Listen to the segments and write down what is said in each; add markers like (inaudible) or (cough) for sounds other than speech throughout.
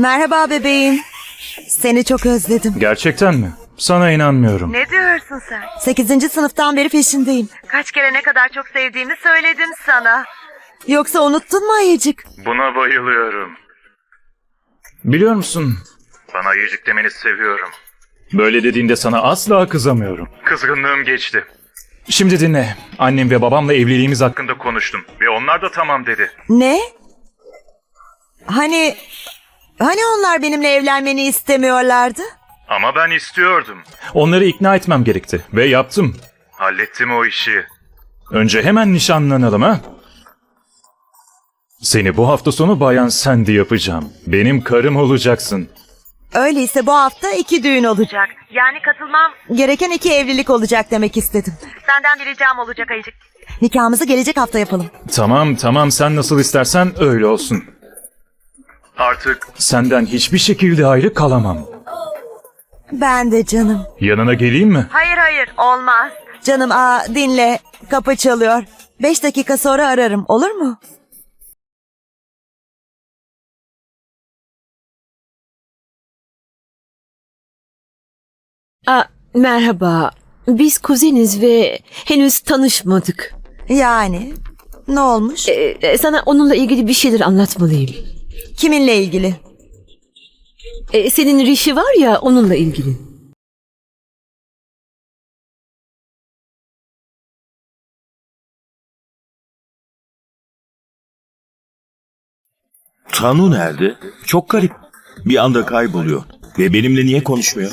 Merhaba bebeğim. Seni çok özledim. Gerçekten mi? Sana inanmıyorum. Ne diyorsun sen? 8. sınıftan beri peşindeyim. Kaç kere ne kadar çok sevdiğimi söyledim sana. Yoksa unuttun mu Ayıcık? Buna bayılıyorum. Biliyor musun? Bana ayıcık demeni seviyorum. Böyle dediğinde sana asla kızamıyorum. Kızgınlığım geçti. Şimdi dinle. Annem ve babamla evliliğimiz hakkında konuştum. Ve onlar da tamam dedi. Ne? Hani... Hani onlar benimle evlenmeni istemiyorlardı? Ama ben istiyordum. Onları ikna etmem gerekti. Ve yaptım. Hallettim o işi. Önce hemen nişanlanalım ha? Seni bu hafta sonu Bayan Sandy yapacağım. Benim karım olacaksın. Öyleyse bu hafta iki düğün olacak. Yani katılmam gereken iki evlilik olacak demek istedim. Senden bir ricam olacak Ayıcık. Nikahımızı gelecek hafta yapalım. Tamam tamam sen nasıl istersen öyle olsun. Artık senden hiçbir şekilde ayrı kalamam. Ben de canım. Yanına geleyim mi? Hayır hayır olmaz. Canım aa dinle kapı çalıyor. Beş dakika sonra ararım olur mu? Aa, merhaba. Biz kuzeniz ve henüz tanışmadık. Yani ne olmuş? Ee, e, sana onunla ilgili bir şeyler anlatmalıyım. Kiminle ilgili? Ee, senin Rişi var ya onunla ilgili. Tanu nerede? Çok garip. Bir anda kayboluyor. Ve benimle niye konuşmuyor?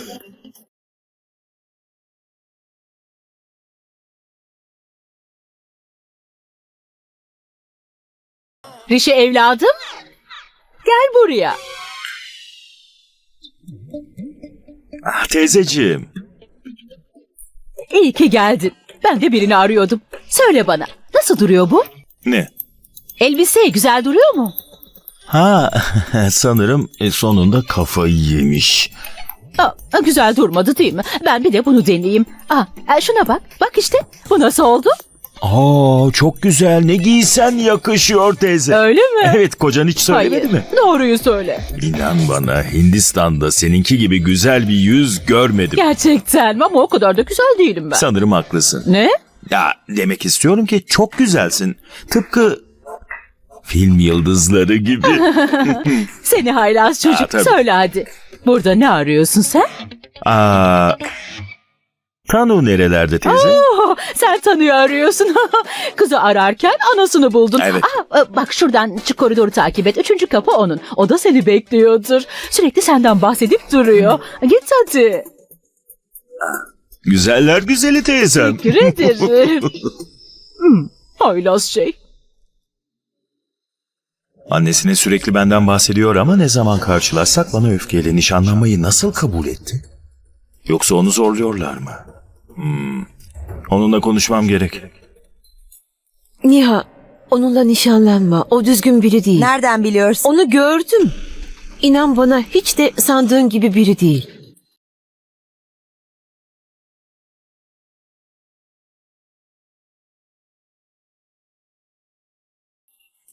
Rişi evladım. Gel buraya. Ah teyzeciğim. İyi ki geldin. Ben de birini arıyordum. Söyle bana, nasıl duruyor bu? Ne? Elbise güzel duruyor mu? Ha (laughs) sanırım e, sonunda kafayı yemiş. Aa, güzel durmadı değil mi? Ben bir de bunu deneyeyim. Aa, e, şuna bak, bak işte. Bu nasıl oldu? Aa çok güzel. Ne giysen yakışıyor teyze. Öyle mi? Evet kocan hiç söylemedi Hayır, mi? doğruyu söyle. İnan bana Hindistan'da seninki gibi güzel bir yüz görmedim. Gerçekten mi? Ama o kadar da güzel değilim ben. Sanırım haklısın. Ne? Ya demek istiyorum ki çok güzelsin. Tıpkı film yıldızları gibi. (laughs) Seni haylaz çocuk. Tabii. söyle hadi. Burada ne arıyorsun sen? Aa, Tanu nerelerde teyze? Oh, sen tanıyor arıyorsun. (laughs) Kızı ararken anasını buldun. Evet. Aa, e, bak şuradan çık koridoru takip et. Üçüncü kapı onun. O da seni bekliyordur. Sürekli senden bahsedip duruyor. Git hadi. Güzeller güzeli teyzem. Teşekkür ederim. (laughs) hmm, haylaz şey. Annesine sürekli benden bahsediyor ama ne zaman karşılaşsak bana öfkeyle nişanlanmayı nasıl kabul etti? Yoksa onu zorluyorlar mı? Hmm. Onunla konuşmam gerek. Niha, onunla nişanlanma. O düzgün biri değil. Nereden biliyorsun? Onu gördüm. İnan bana hiç de sandığın gibi biri değil.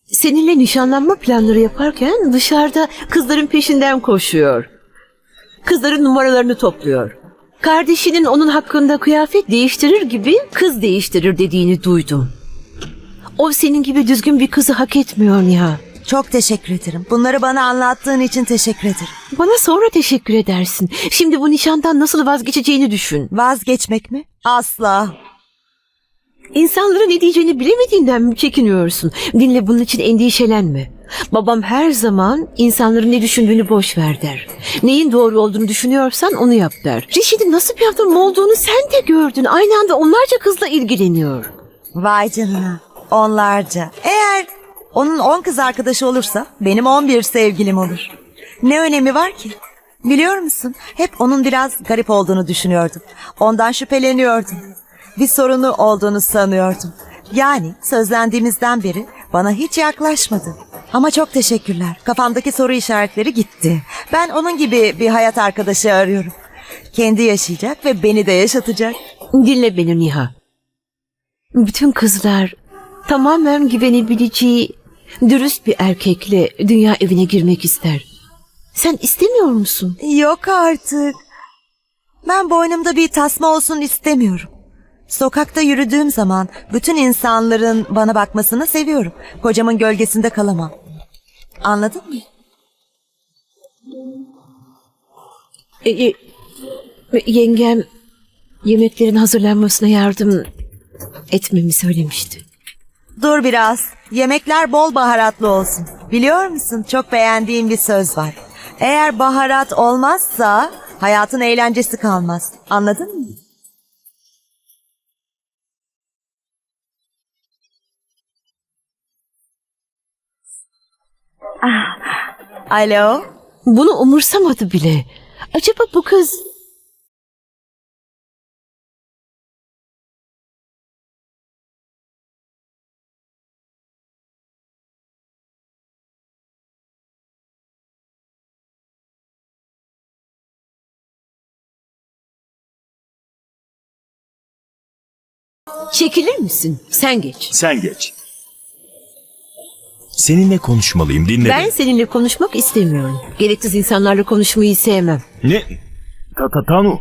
Seninle nişanlanma planları yaparken dışarıda kızların peşinden koşuyor. Kızların numaralarını topluyor. Kardeşinin onun hakkında kıyafet değiştirir gibi kız değiştirir dediğini duydum. O senin gibi düzgün bir kızı hak etmiyor Niha. Çok teşekkür ederim. Bunları bana anlattığın için teşekkür ederim. Bana sonra teşekkür edersin. Şimdi bu nişandan nasıl vazgeçeceğini düşün. Vazgeçmek mi? Asla. İnsanların ne diyeceğini bilemediğinden mi çekiniyorsun? Dinle bunun için endişelenme. Babam her zaman insanların ne düşündüğünü boş ver der. Neyin doğru olduğunu düşünüyorsan onu yap der. Rişit'in nasıl bir adam olduğunu sen de gördün. Aynı anda onlarca kızla ilgileniyor. Vay canına. Onlarca. Eğer onun on kız arkadaşı olursa benim on bir sevgilim olur. Ne önemi var ki? Biliyor musun? Hep onun biraz garip olduğunu düşünüyordum. Ondan şüpheleniyordum. Bir sorunu olduğunu sanıyordum. Yani sözlendiğimizden beri bana hiç yaklaşmadı. Ama çok teşekkürler. Kafamdaki soru işaretleri gitti. Ben onun gibi bir hayat arkadaşı arıyorum. Kendi yaşayacak ve beni de yaşatacak. Dinle beni Niha. Bütün kızlar tamamen güvenebileceği dürüst bir erkekle dünya evine girmek ister. Sen istemiyor musun? Yok artık. Ben boynumda bir tasma olsun istemiyorum. Sokakta yürüdüğüm zaman bütün insanların bana bakmasını seviyorum. Kocamın gölgesinde kalamam. Anladın mı? E, e, yengem yemeklerin hazırlanmasına yardım etmemi söylemişti. Dur biraz. Yemekler bol baharatlı olsun. Biliyor musun? Çok beğendiğim bir söz var. Eğer baharat olmazsa hayatın eğlencesi kalmaz. Anladın mı? Alo? Bunu umursamadı bile. Acaba bu kız... Çekilir misin? Sen geç. Sen geç. Seninle konuşmalıyım dinle Ben beni. seninle konuşmak istemiyorum. Gereksiz insanlarla konuşmayı sevmem. Ne? Ta, ta, Tanu.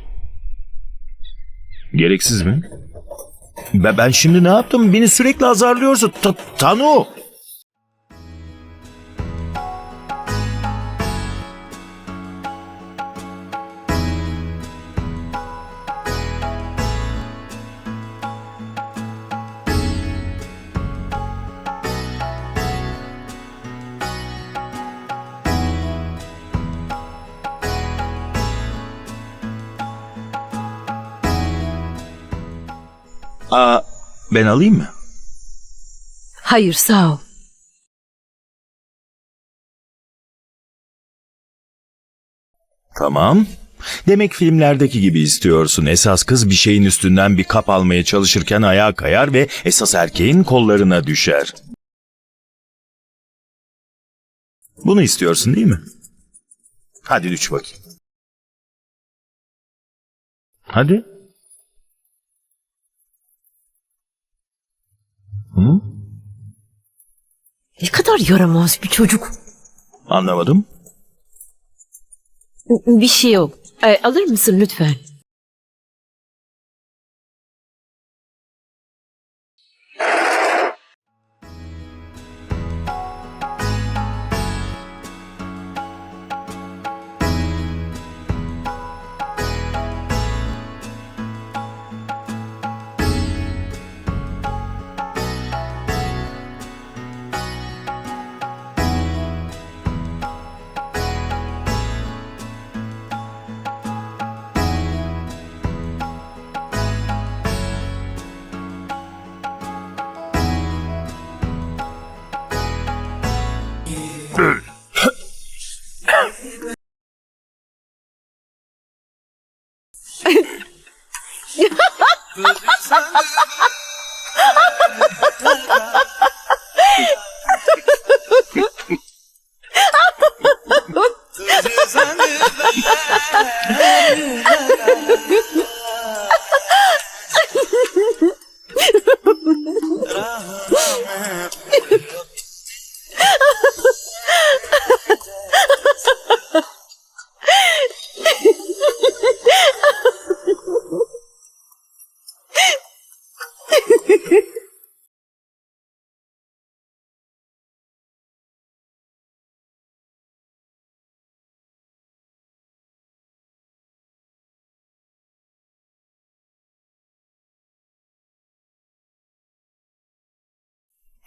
Gereksiz mi? Ben, ben şimdi ne yaptım? Beni sürekli azarlıyorsun. Ta, Tanu. Ben alayım mı? Hayır sağ ol. Tamam. Demek filmlerdeki gibi istiyorsun. Esas kız bir şeyin üstünden bir kap almaya çalışırken ayağa kayar ve esas erkeğin kollarına düşer. Bunu istiyorsun değil mi? Hadi düş bakayım. Hadi. Hı? Ne kadar yaramaz bir çocuk. Anlamadım. Bir şey yok. Ee, alır mısın lütfen?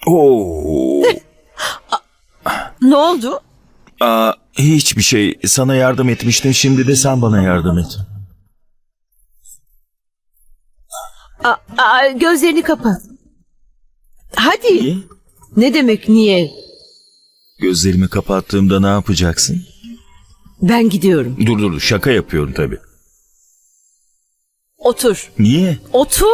Oo. Ne oldu? Aa, hiçbir şey. Sana yardım etmiştim. Şimdi de sen bana yardım et. Aa, aa, gözlerini kapa. Hadi. Niye? Ne demek niye? Gözlerimi kapattığımda ne yapacaksın? Ben gidiyorum. Dur dur şaka yapıyorum tabii. Otur. Niye? Otur.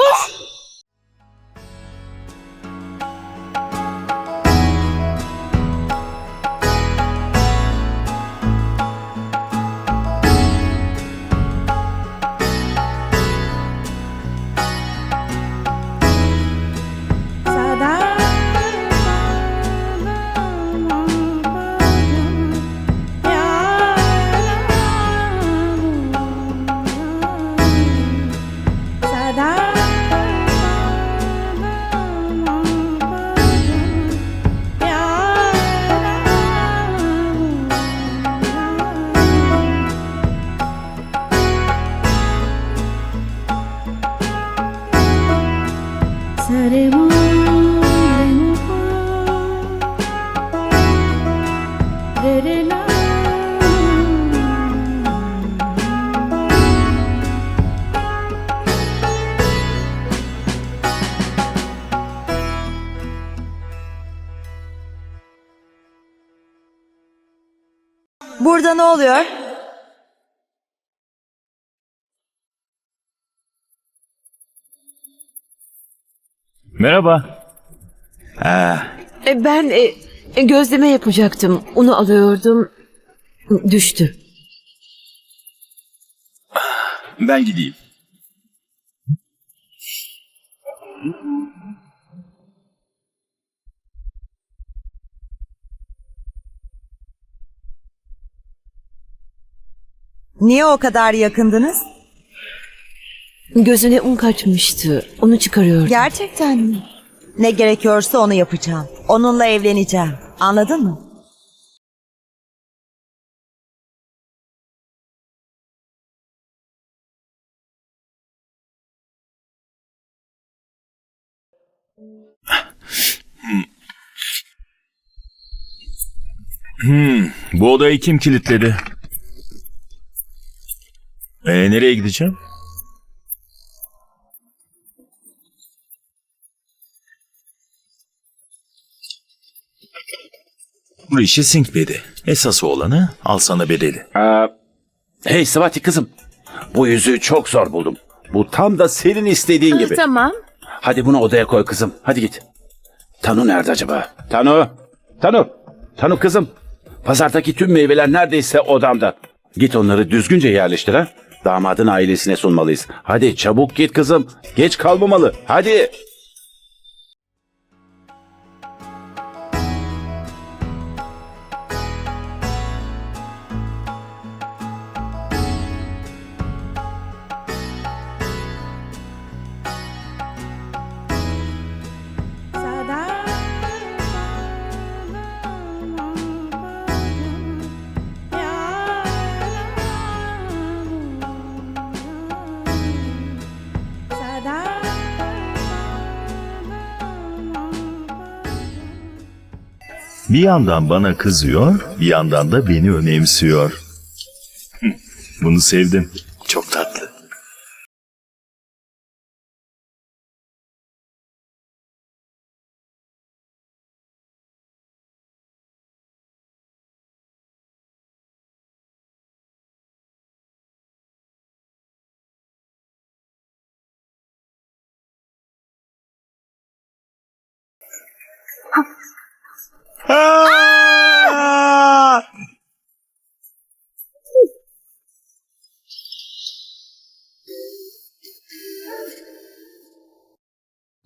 Burada ne oluyor? Merhaba. Ha, E, Ben e, e, gözleme yapacaktım. Onu alıyordum. Düştü. ben gideyim. Niye o kadar yakındınız? Gözüne un kaçmıştı. Onu çıkarıyordum. Gerçekten mi? Ne gerekiyorsa onu yapacağım. Onunla evleneceğim. Anladın mı? Bu odayı kim kilitledi? Ee, nereye gideceğim? Rishi Singh dedi. Esası olanı al sana bedeli. Aa, hey Svati kızım. Bu yüzüğü çok zor buldum. Bu tam da senin istediğin gibi. Tamam. Hadi bunu odaya koy kızım. Hadi git. Tanu nerede acaba? Tanu. Tanu. Tanu kızım. Pazardaki tüm meyveler neredeyse odamda. Git onları düzgünce yerleştir ha. Damadın ailesine sunmalıyız. Hadi çabuk git kızım. Geç kalmamalı. Hadi. Bir yandan bana kızıyor, bir yandan da beni önemsiyor. Bunu sevdim. Çok tatlı. Aa!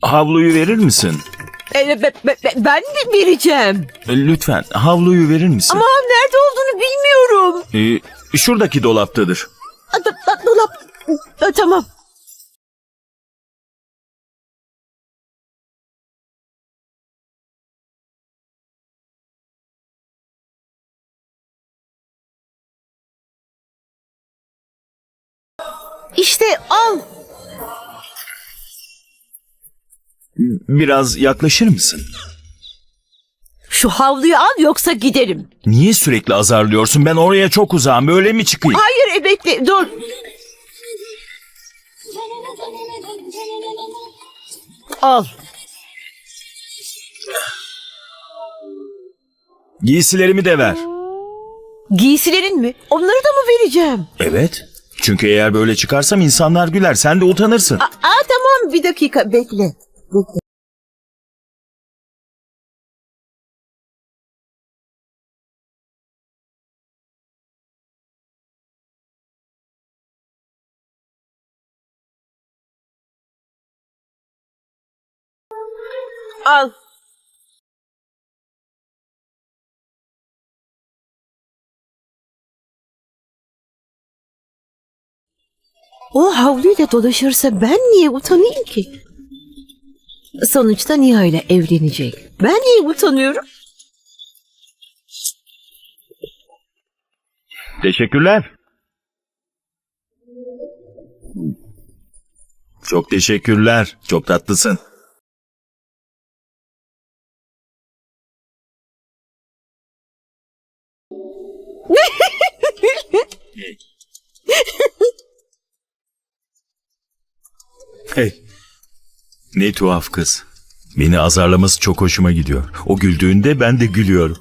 Havluyu verir misin? E, be- be- be- ben de vereceğim. Lütfen havluyu verir misin? Ama nerede olduğunu bilmiyorum. Ee, şuradaki dolaptadır. Dolap. A, tamam. İşte al. Biraz yaklaşır mısın? Şu havluyu al yoksa giderim. Niye sürekli azarlıyorsun? Ben oraya çok uzağım. Böyle mi çıkayım? Hayır e, bekle dur. Al. Giysilerimi de ver. Giysilerin mi? Onları da mı vereceğim? Evet. Çünkü eğer böyle çıkarsam insanlar güler. Sen de utanırsın. Aa, aa, tamam bir dakika bekle. Bekle. Al. O havluyla dolaşırsa ben niye utanayım ki? Sonuçta Niha ile evlenecek. Ben niye utanıyorum? Teşekkürler. Çok teşekkürler. Çok tatlısın. (laughs) hey. Ne tuhaf kız. Beni azarlaması çok hoşuma gidiyor. O güldüğünde ben de gülüyorum.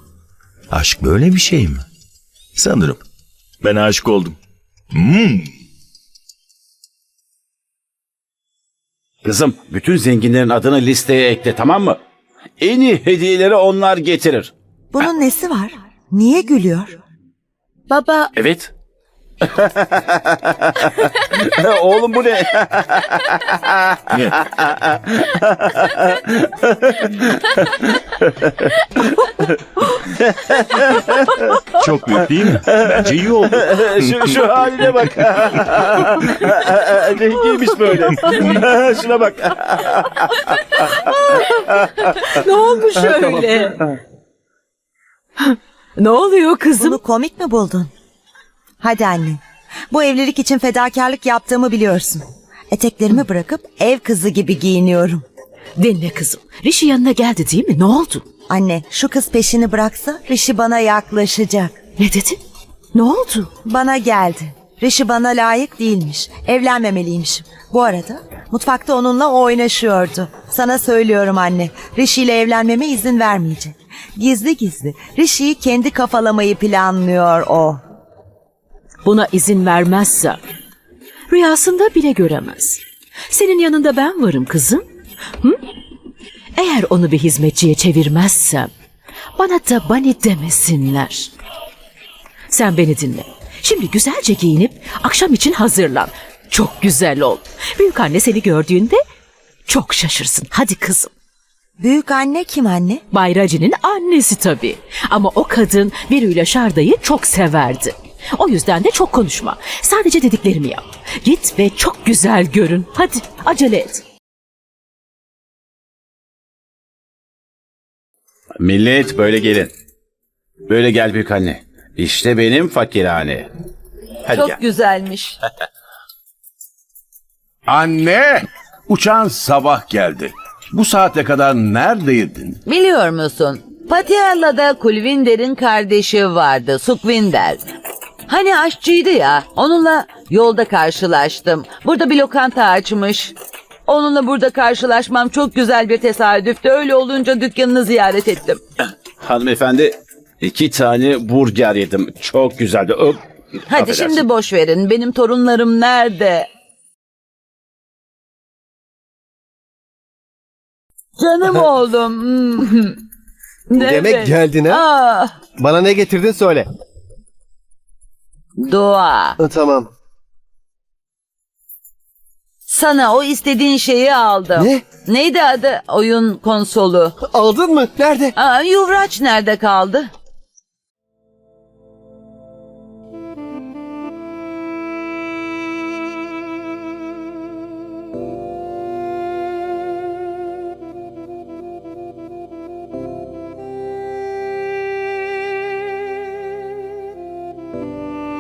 Aşk böyle bir şey mi? Sanırım. Ben aşık oldum. Hmm. Kızım bütün zenginlerin adını listeye ekle tamam mı? En iyi hediyeleri onlar getirir. Bunun nesi var? Niye gülüyor? Baba Evet. (laughs) Oğlum bu ne? Çok büyük değil mi? Bence iyi oldu. şu, şu haline bak. Rengiymiş böyle. (laughs) Şuna bak. ne olmuş öyle? ne oluyor kızım? Bunu komik mi buldun? Hadi anne. Bu evlilik için fedakarlık yaptığımı biliyorsun. Eteklerimi bırakıp ev kızı gibi giyiniyorum. Dinle kızım. Rişi yanına geldi değil mi? Ne oldu? Anne şu kız peşini bıraksa Rişi bana yaklaşacak. Ne dedin? Ne oldu? Bana geldi. Rişi bana layık değilmiş. Evlenmemeliymişim. Bu arada mutfakta onunla oynaşıyordu. Sana söylüyorum anne. Rişi ile evlenmeme izin vermeyecek. Gizli gizli Rishi'yi kendi kafalamayı planlıyor o. Buna izin vermezsem rüyasında bile göremez. Senin yanında ben varım kızım. Hı? Eğer onu bir hizmetçiye çevirmezsem bana da bani demesinler. Sen beni dinle. Şimdi güzelce giyinip akşam için hazırlan. Çok güzel ol. Büyük anne seni gördüğünde çok şaşırsın. Hadi kızım. Büyük anne kim anne? Bayracı'nın annesi tabii. Ama o kadın Viru ile Şarda'yı çok severdi. O yüzden de çok konuşma. Sadece dediklerimi yap. Git ve çok güzel görün. Hadi acele et. Millet böyle gelin. Böyle gel büyük anne. İşte benim fakirhane. Hadi Çok gel. güzelmiş. (laughs) Anne! Uçağın sabah geldi. Bu saate kadar neredeydin? Biliyor musun? Patiala'da Kulvinder'in kardeşi vardı, Sukvinder. Hani aşçıydı ya, onunla yolda karşılaştım. Burada bir lokanta açmış. Onunla burada karşılaşmam çok güzel bir tesadüftü. Öyle olunca dükkanını ziyaret ettim. Hanımefendi iki tane burger yedim. Çok güzeldi. Öp. Hadi Affedersin. şimdi boş verin. Benim torunlarım nerede? Canım oğlum. Hmm. (laughs) Demek Evet. geldin ha? Ah, Bana ne getirdin söyle. Dua. Ha, Tamam. Sana o istediğin şeyi aldım. Ne? Neydi adı? Oyun konsolu. Aldın mı? Nerede? Aa, Yuvraç nerede kaldı?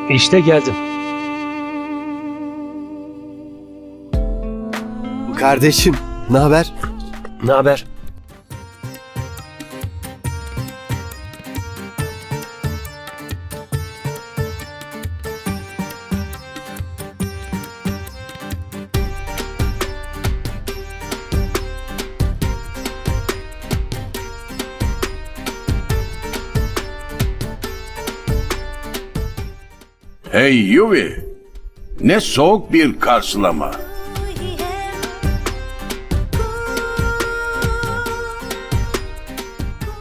İşte geldim. Kardeşim. Ne haber? Ne haber? Yuvi! Ne soğuk bir karşılama.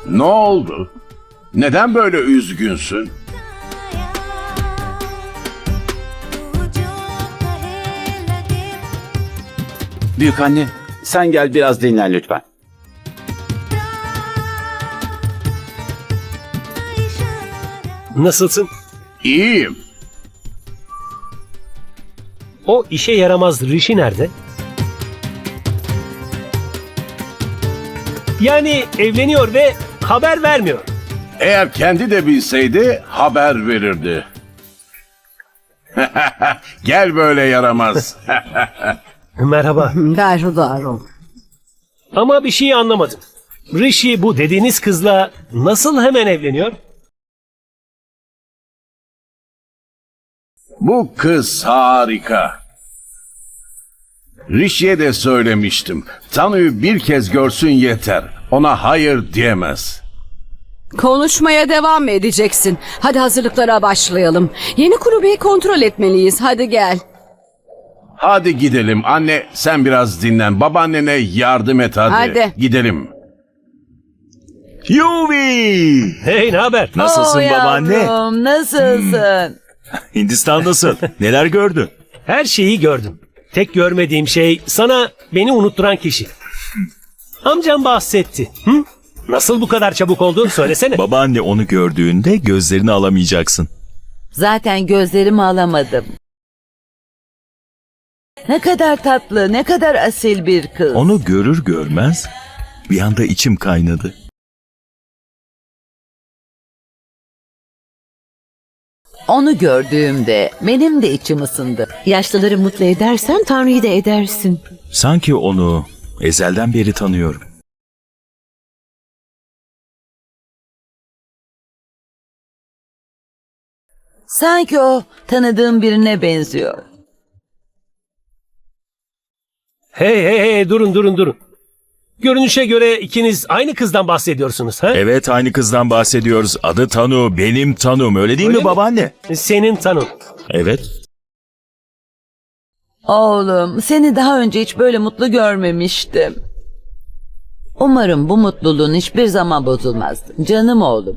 Ne oldu? Neden böyle üzgünsün? Büyük anne sen gel biraz dinlen lütfen. Nasılsın? İyiyim. O işe yaramaz Rishi nerede? Yani evleniyor ve haber vermiyor. Eğer kendi de bilseydi haber verirdi. (laughs) Gel böyle yaramaz. (laughs) Merhaba. Berhudar Ama bir şey anlamadım. Rishi bu dediğiniz kızla nasıl hemen evleniyor? Bu kız harika. Rishi'ye de söylemiştim. Tanu'yu bir kez görsün yeter. Ona hayır diyemez. Konuşmaya devam mı edeceksin? Hadi hazırlıklara başlayalım. Yeni kulübeyi kontrol etmeliyiz. Hadi gel. Hadi gidelim. Anne sen biraz dinlen. Babaannene yardım et hadi. Hadi. Gidelim. Yuvi! Hey ne haber? Nasılsın Oo babaanne? yavrum, nasılsın? (laughs) Hindistan nasıl? Neler gördün? Her şeyi gördüm. Tek görmediğim şey sana beni unutturan kişi. Amcam bahsetti. Hı? Nasıl bu kadar çabuk oldu? Söylesene. (laughs) Babaanne onu gördüğünde gözlerini alamayacaksın. Zaten gözlerimi alamadım. Ne kadar tatlı, ne kadar asil bir kız. Onu görür görmez bir anda içim kaynadı. Onu gördüğümde benim de içim ısındı. Yaşlıları mutlu edersen Tanrı'yı da edersin. Sanki onu ezelden beri tanıyorum. Sanki o tanıdığım birine benziyor. Hey hey hey durun durun durun. Görünüşe göre ikiniz aynı kızdan bahsediyorsunuz ha? Evet aynı kızdan bahsediyoruz. Adı Tanu, benim Tanum öyle değil Öyle mi mi? babaanne? Senin tanın. Evet. Oğlum, seni daha önce hiç böyle mutlu görmemiştim. Umarım bu mutluluğun hiçbir zaman bozulmaz. Canım oğlum.